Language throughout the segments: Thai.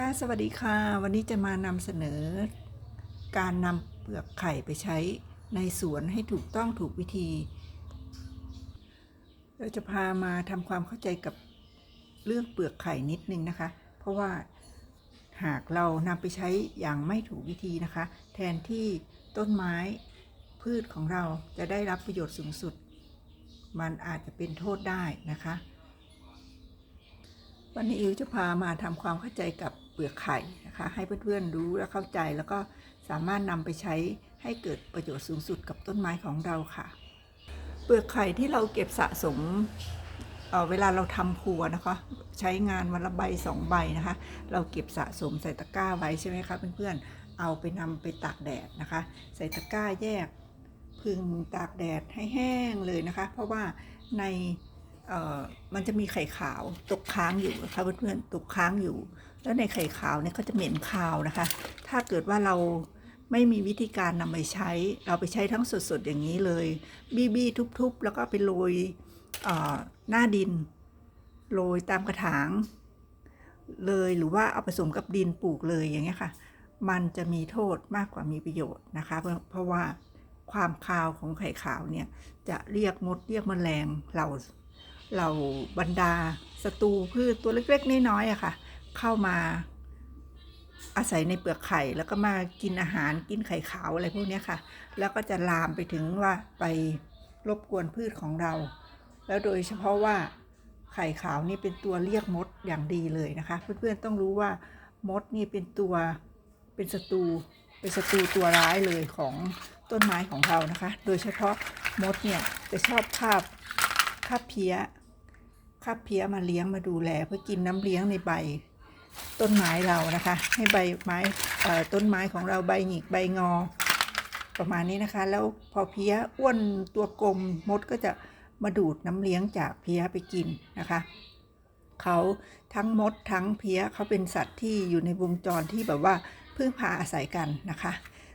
ค่ะ สวัสดีค่ะ วันนี้จะมานำเสนอ การนำเปลือกไข่ไปใช้ในสวนให้ถูกต้องถูกวิธี เราจะพามาทำความเข้าใจกับเรื่องเปลือกไข่นิดนึงนะคะ เพราะว่าหากเรานำไปใช้อย่างไม่ถูกวิธีนะคะ แทนที่ต้นไม้พืชของเราจะได้รับประโยชน์สูงสุด มันอาจจะเป็นโทษได้นะคะวันนี้อิวจะพามาทำความเข้าใจกับ เปลือกไข่นะคะให้เพื่อนๆรู้และเข้าใจแล้วก็สามารถนำไปใช้ให้เกิดประโยชน์สูงสุดกับต้นไม้ของเราค่ะ เปลือกไข่ที่เราเก็บสะสมเเวลาเราทำครัวนะคะ ใช้งานวันละใบสองใบนะคะ เราเก็บสะสมใส่ตะกร้าไว้ใช่ไหมคะเพื่อนๆเอาไปนำไปตากแดดนะคะ ใส่ตะกร้าแยก พึงตากแดดให้แห้งเลยนะคะ เพราะว่าใน เอ่อมันจะมีไข่ขาวตกค้างอยู่นะคะเพื่อนๆตกค้างอยู่ แล้วในไข่ขาวเนี่ยก็จะเหม็นคาวนะคะ ถ้าเกิดว่าเราไม่มีวิธีการนำไปใช้ เราไปใช้ทั้งสดๆอย่างนี้เลย บีบีทุบๆ แล้วก็ไปโรยหน้าดิน โรยตามกระถาง เลยหรือว่าเอาผสมกับดินปลูกเลยอย่างเงี้ยค่ะ มันจะมีโทษมากกว่ามีประโยชน์นะคะ เพราะว่าความคาวของไข่ขาวเนี่ยจะเรียกมดเรียกแมลงเรา เราบรรดาศัตรูพืชตัวเล็กๆน้อยๆอะค่ะ เข้ามาอาศัยในเปลือกไข่แล้วก็มากินอาหารกินไข่ขาวอะไรพวกนี้ค่ะ แล้วก็จะลามไปถึงว่าไปรบกวนพืชของเรา แล้วโดยเฉพาะว่าไข่ขาวนี่เป็นตัวเรียกมดอย่างดีเลยนะคะ เพื่อนๆต้องรู้ว่ามดนี่เป็นตัวเป็นศัตรูเป็นศัตรูตัวร้ายเลยของต้นไม้ของเรานะคะ โดยเฉพาะมดเนี่ยจะชอบคาบคาบเพี้ย คาบเพี้ยมาเลี้ยงมาดูแล เพื่อกินน้ำเลี้ยงในใบต้นไม้เรานะคะ ให้ใบไม้ต้นไม้ของเราใบหงิกใบงอ ประมาณนี้นะคะ แล้วพอเพี้ยอ้วนตัวกลมมดก็จะมาดูดน้ำเลี้ยงจากเพี้ยไปกินนะคะเขาทั้งมดทั้งเพี้ยเขาเป็นสัตว์ที่อยู่ในวงจรที่แบบว่าพึ่งพาอาศัยกันนะคะ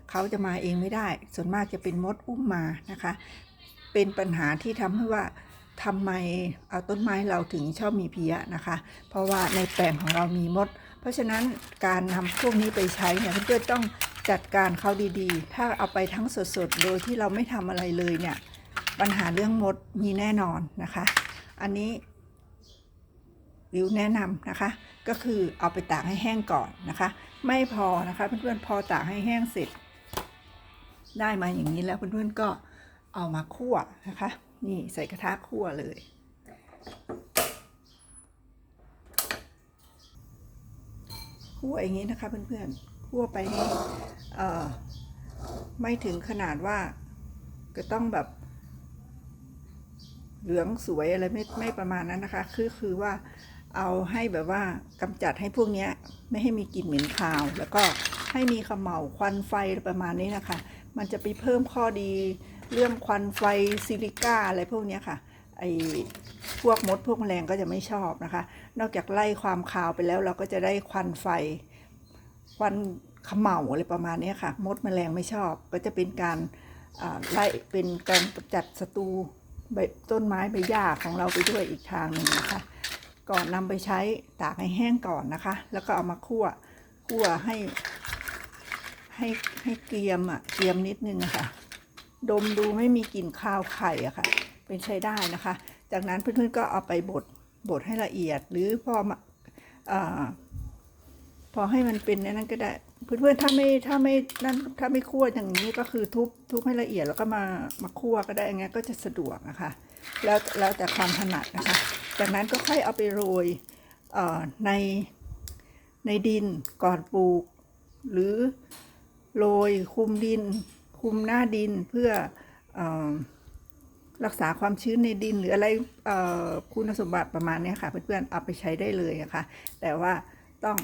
เขาจะมาเองไม่ได้ ส่วนมากจะเป็นมดอุ้มมานะคะ เป็นปัญหาที่ทำให้ว่า ทำไมเอาต้นไม้เราถึงชอบมีเพี้ยนะคะ เพราะว่าในแปลงของเรามีมด เพราะฉะนั้นการนำพวกนี้ไปใช้เนี่ยเพื่อนๆต้องจัดการเขาดีๆ ถ้าเอาไปทั้งสดๆ โดยที่เราไม่ทำอะไรเลยเนี่ย ปัญหาเรื่องมดมีแน่นอนนะคะ อันนี้วิวแนะนำนะคะ ก็คือเอาไปตากให้แห้งก่อนนะคะ ไม่พอนะคะเพื่อนๆพอตากให้แห้งเสร็จ ได้มาอย่างนี้แล้วเพื่อนๆก็เอามาคั่วนะคะ นี่ใส่กระทะคั่วเลย คั่วอย่างนี้นะคะเพื่อนๆ คั่วไปให้ไม่ถึงขนาดว่าก็ต้องแบบ เหลืองสวยอะไรไม่ไม่ประมาณนั้นนะคะ คือคือว่าเอาให้แบบว่ากำจัดให้พวกเนี้ยไม่ให้มีกลิ่นเหม็นคาว แล้วก็ให้มีขมเหลาวควันไฟประมาณนี้นะคะ มันจะไปเพิ่มข้อดี เรื่องควันไฟซิลิก้าอะไรพวกนี้ค่ะไอพวกมดพวกแมลงก็จะไม่ชอบนะคะ นอกจากไล่ความคาวไปแล้วเราก็จะได้ควันไฟ ควันขมเหลาอะไรประมาณนี้ค่ะ มดแมลงไม่ชอบ ก็จะเป็นการไล่เป็นการจัดศัตรูใบต้นไม้ใบหญ้าของเราไปด้วยอีกทางหนึ่งนะคะ ก่อนนำไปใช้ตากให้แห้งก่อนนะคะ แล้วก็เอามาคั่วคั่วให้ให้ให้เกรียมอะเกรียมนิดนึงะค่ะ ดมดูไม่มีกลิ่นคาวไข่อะค่ะ เป็นใช้ได้นะคะ จากนั้นเพื่อนๆก็เอาไปบดบดให้ละเอียด หรือพอมาอ่าพอให้มันเป็นนั้นก็ได้เพื่อนๆถ้าไม่ถ้าไม่นั่นถ้าไม่คั่วอย่างนี้ก็คือทุบทุบให้ละเอียดแล้วก็มามาคั่วก็ได้อย่างเงี้ยก็จะสะดวกนะคะแล้วแล้วแต่ความถนัดนะคะ จากนั้นก็ค่อยเอาไปโรยในในดินก่อนปลูก หรือโรยคุมดิน คุมหน้าดินเพื่ออรักษาความชื้นในดินหรืออะไรเอ่อคุณสมบัติประมาณนี้ค่ะ เพื่อนๆเอาไปใช้ได้เลยอะคะแต่ว่าต้อง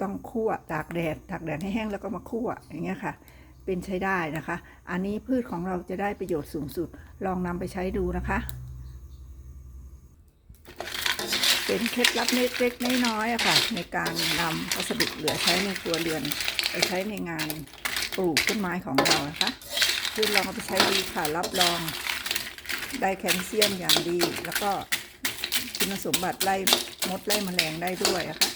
ต้องคั่วตากแดดตากแดดให้แห้งแล้วก็มาคั่วอย่างเงี้ยค่ะ เป็นใช้ได้นะคะ อันนี้พืชของเราจะได้ประโยชน์สูงสุด ลองนำไปใช้ดูนะคะ เป็นเคล็ดลับเล็กๆน้อยๆค่ะ ในการนำวัสดุเหลือใช้ในครัวเรือนไปใช้ในงาน ปลูกต้นไม้ของเรานะคะคือลองเอาไปใช้ดีค่ะ รับรองได้แคลเซียมอย่างดี แล้วก็คุณสมบัติไล่มดไล่แมลงได้ด้วยนะคะ